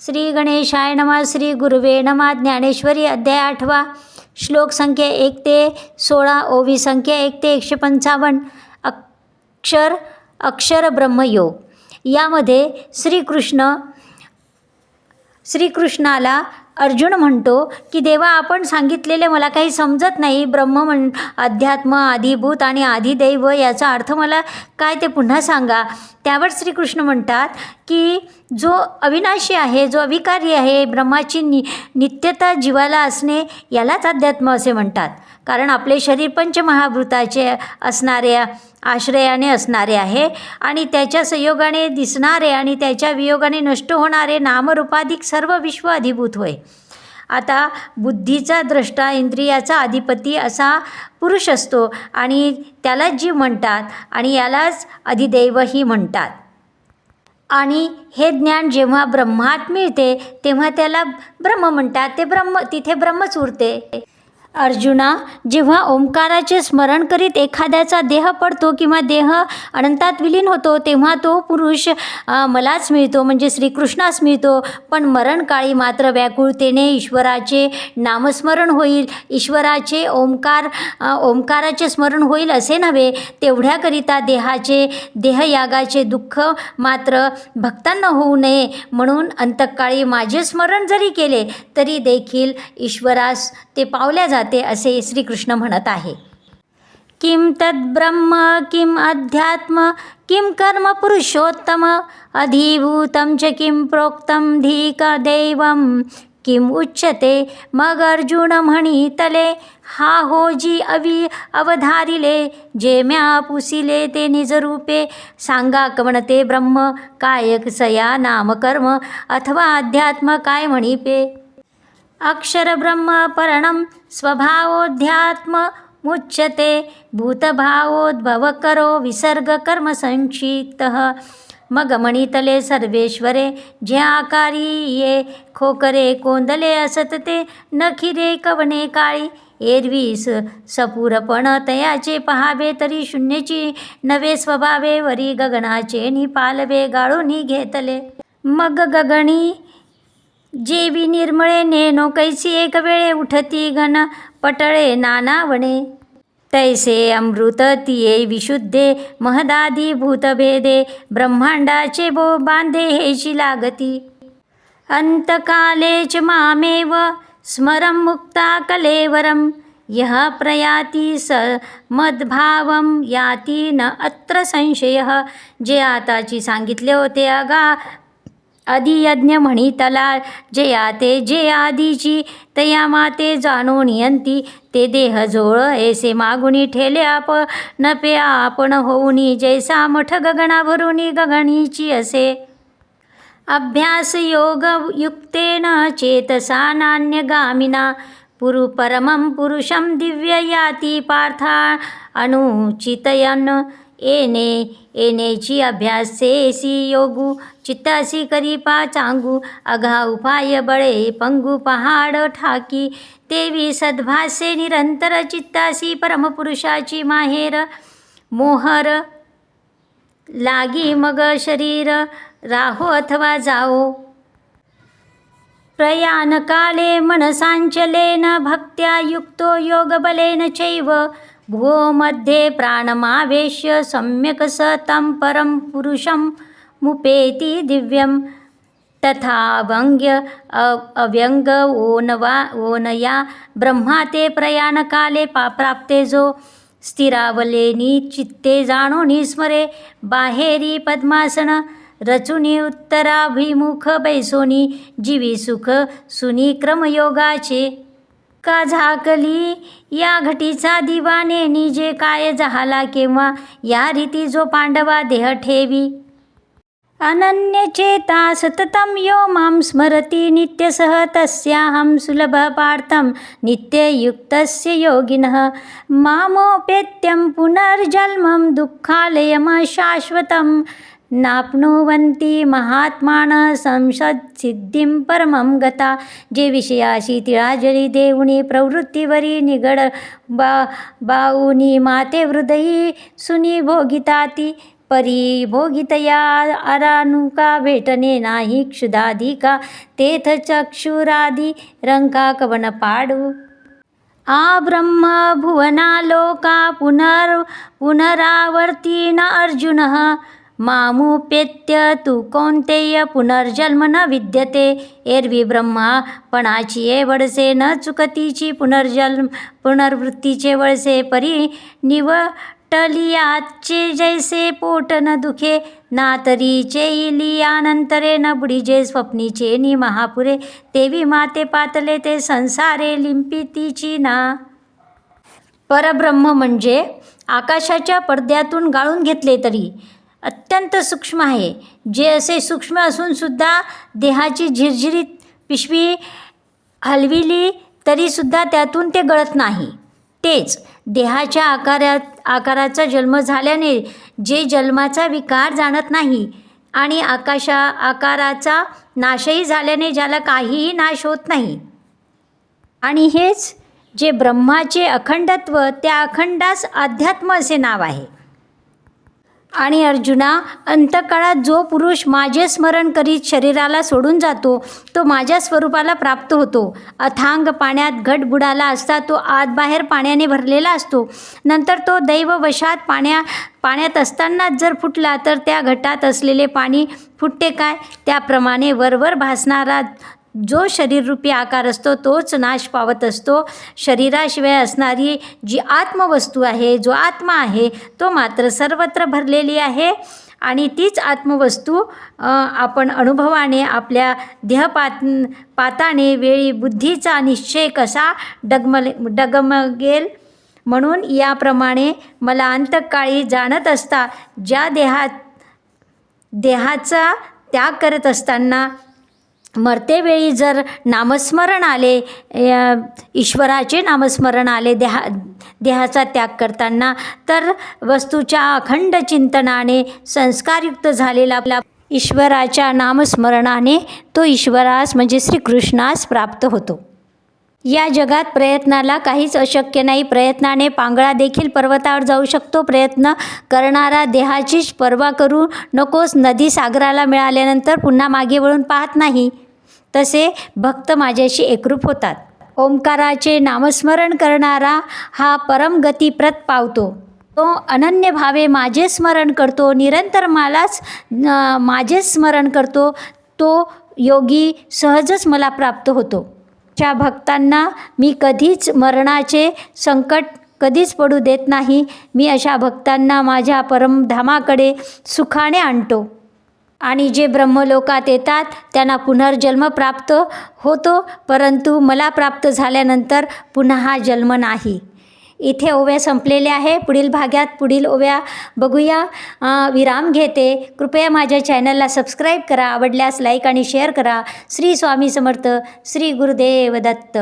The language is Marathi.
श्री गणेशाय नमः श्री गुरुवे नमः ज्ञानेश्वरी अध्याय आठवा श्लोक संख्या एक ते सोळा ओवी संख्या एक ते एकशे पंचावन्न अक्षर अक्षर ब्रह्मयोग यामध्ये श्रीकृष्ण श्रीकृष्णाला अर्जुन म्हणतो की देवा आपण सांगितलेले मला काही समजत नाही. ब्रह्म म्हण अध्यात्म आधिभूत आणि आधिदैव याचा अर्थ मला काय ते पुन्हा सांगा. त्यावर श्रीकृष्ण म्हणतात की जो अविनाशी आहे जो अविकारी आहे ब्रह्माची नि नित्यता जीवाला असणे यालाच अध्यात्म असे म्हणतात. कारण आपले शरीर पंचमहाभूताचे असणाऱ्या आश्रयाने असणारे आहे आणि त्याच्या संयोगाने दिसणारे आणि त्याच्या वियोगाने नष्ट होणारे नामरूपाधिक सर्व विश्व अधिभूत होय. आता बुद्धीचा द्रष्टा इंद्रियाचा अधिपती असा पुरुष असतो आणि त्यालाच जीव म्हणतात आणि यालाच अधिदैवही म्हणतात. आणि हे ज्ञान जेव्हा ब्रह्मात मिळते तेव्हा त्याला ब्रह्म म्हणतात. ते ब्रह्म तिथे ब्रह्मच उरते. अर्जुना जेव्हा ओंकाराचे स्मरण करीत एखाद्याचा देह पडतो किंवा देह अनंतात विलीन होतो तेव्हा तो पुरुष मलाच मिळतो म्हणजे श्रीकृष्णास मिळतो. पण मरणकाळी मात्र व्याकुळतेने ईश्वराचे नामस्मरण होईल. ईश्वराचे ओंकार ओंकाराचे स्मरण होईल असे नव्हे तेवढ्याकरिता देहाचे देहयागाचे दुःख मात्र भक्तांना होऊ नये. म्हणून अंतकाळी माझे स्मरण जरी केले तरी देखील ईश्वरास ते पावल्या जाते असे श्रीकृष्ण म्हणत आहे. किं तद्ब्रह्म किम अध्यात्म किं कर्म पुरुषोत्तम अधिभूतं च किं प्रोक्तं धीका दैवं किम उच्यते मग अर्जुन म्हणितले हा हो जी अवि अवधारिले जे म्या पुसिले ते निजरूपे सांगा कवणते ब्रह्म काय सया नामकर्म अथवा अध्यात्म काय म्हणिपे? अक्षरब्रह्म परणं स्वभावोध्यात्म मुच्यते भूतभावोद्भवकरो विसर्गकर्मसंक्षिप्तः मग मणितले सर्वेश्वरे जे आकारी ये खोकरे कोंदले असतते नखिरे कवणे काळी। एरवी स सपूरपण तयाचे पहावे तरी शून्यची नवे स्वभावे वरी गगनाचे नि पालवे गाळूनी घेतले। मग गगणी जेवी निर्मळे नेनो कैसी एक वेळे उठती घन पटळे नानावणे. तैसे अमृत तिये विशुद्धे महदादी भूतभेदे ब्रह्मांडाचे बो बांधे हेची लागती. अंतकाले च मामेव स्मरं मुक्ता कलेवरं यः प्रयाती स मद्भावं याती न अत्र संशयः. जे आताची सांगितले होते अगा अधियज्ञ म्हणितला जया ते जे आधीची तया माते जाणो नियंती ते देह जोळ ऐसे मागुनी ठेले आप न पे आपण होऊनी जैसा मठ गगना भरुनी गगणीची असे. अभ्यास योग युक्तेन चेतसा नान्यगामिना पुरु परमं पुरुषं दिव्य याती पार्था अनुचितयन येणे येणेची अभ्यासेसी योगू चित्तासी करीपा चांगू अघा उपाय बळे पंगू पहाड ठाकी तेवी सद्भासे निरंतर चित्तासी परमपुरुषाची माहेर मोहर लागी मग शरीर राहो अथवा जाओ. प्रयाणकाले मनसांचलेन भक्त्या युक्तो योगबलेन चैव भुवो मध्ये प्राणमावेश्य सम्यक् स तं परं पुरुषं मुपेति दिव्यं तथा व्यङ्ग्य अव्यङ्ग ओनवा ओनया ब्रह्मा ते प्रयाणकाले पा प्राप्ते जो स्थिरावलेनी चित्ते जाणो निस्मरे बाहेरी पद्मासन रचुनी उत्तराभिमुख बैसोनी जीवी सुख सुनी क्रमयोगाचे। का झाकली? या घटीचा दिवाने निजे काय झाला केव्हा? या रीती जो पांडवा देह ठेवी. अनन्यचेता सततं यो मां स्मरति नित्यसह तस्याहं सुलभपार्थं नित्ययुक्तस्य योगिनः मामोपेत्यं पुनर्जन्मं दुःखालयमशाश्वतं नाप्नुवन्ति महात्मानः संसत्सिद्धिं परमं गता। जे विषयाशी तिळाजळी देऊनी प्रवृत्तीवरी निगड बा बाऊनी माते हृदयी सुनी भोगिताती। परी भोगितया अरानुका भेटणे नाही क्षुधाधिका तेथ चक्षुरादी रंका कवन पाडू। आ ब्रह्म भुवनालोका पुनर् पुनरावर्ती न मामुपेत्य तू कोणतेय पुनर्जन्म न विद्यते। एरवी ब्रह्मा पणाची वडसे न चुकतीची पुनर्जन्म पुनर्वृत्तीचे वळसे परी निवटलियाचे जैसे पोट न दुखे। ना तरीचे इलियानंतरे न बुडीजे स्वप्नीचे नि महापुरे। तेवी माते पातले ते संसारे लिंपितीची ना। परब्रह्म म्हणजे आकाशाच्या पडद्यातून गाळून घेतले तरी। अत्यंत सूक्ष्म आहे. जे असे सूक्ष्म असूनसुद्धा देहाची झिरझिरीत पिशवी हलविली तरीसुद्धा त्यातून ते गळत नाही. तेच देहाच्या आकारात आकाराचा जन्म झाल्याने जे जन्माचा विकार जाणत नाही आणि आकाशा आकाराचा नाशही झाल्याने ज्याला काहीही नाश होत नाही. आणि हेच जे ब्रह्माचे अखंडत्व त्या अखंडास अध्यात्म असे नाव आहे. आणि अर्जुना अंतकाळात जो पुरुष माझे स्मरण करीत शरीराला सोडून जातो तो माझ्या स्वरूपाला प्राप्त होतो. अथांग पाण्यात घट बुडाला असता तो आत बाहेर पाण्याने भरलेला असतो. नंतर तो दैववशात पाण्या पाण्यात असतानाच जर फुटला तर त्या घटात असलेले पाणी फुटते काय? त्याप्रमाणे वरवर भासणारा जो शरीररूपी आकार असतो तोच नाश पावत असतो. शरीराशिवाय असणारी जी आत्मवस्तू आहे जो आत्मा आहे तो मात्र सर्वत्र भरलेली आहे. आणि तीच आत्मवस्तू आपण अनुभवाने आपल्या देहपात पाताने वेळी बुद्धीचा निश्चय कसा डगमले डगमगेल? म्हणून याप्रमाणे मला अंतकाळी जाणत असता ज्या देहात देहाचा त्याग करत असताना मरतेवेळी जर नामस्मरण आले ईश्वराचे नामस्मरण आले देहा देहाचा त्याग करताना तर वस्तूच्या अखंड चिंतनाने संस्कारयुक्त झालेला आपला ईश्वराच्या नामस्मरणाने तो ईश्वरास म्हणजे श्रीकृष्णास प्राप्त होतो. या जगात प्रयत्नाला काहीच अशक्य नाही. प्रयत्नाने पांगळा देखील पर्वतावर जाऊ शकतो. प्रयत्न करणारा देहाचीच पर्वा करू नकोस. नदी सागराला मिळाल्यानंतर पुन्हा मागे वळून पाहत नाही. तसे भक्त माझ्याशी एकरूप होतात. ओंकाराचे नामस्मरण करणारा हा परमगतीप्रत पावतो. तो अनन्य भावे माझे स्मरण करतो निरंतर मलाच माझे स्मरण करतो तो योगी सहजच मला प्राप्त होतो. च्या भक्तांना मी कधीच मरणाचे संकट कधीच पडू देत नाही. मी अशा भक्तांना माझ्या परमधामाकडे सुखाने आणतो. आणि जे ब्रह्मलोकात येतात त्यांना पुनर्जन्म प्राप्त होतो परंतु मला प्राप्त झाल्यानंतर पुन्हा हा जन्म नाही. इथे ओव्या संपलेल्या आहे. पुढील भागात पुढील ओव्या बघूया. विराम घेते. कृपया माझ्या चॅनलला सबस्क्राईब करा आवडल्यास लाईक आणि शेअर करा. श्री स्वामी समर्थ श्री गुरुदेव दत्त.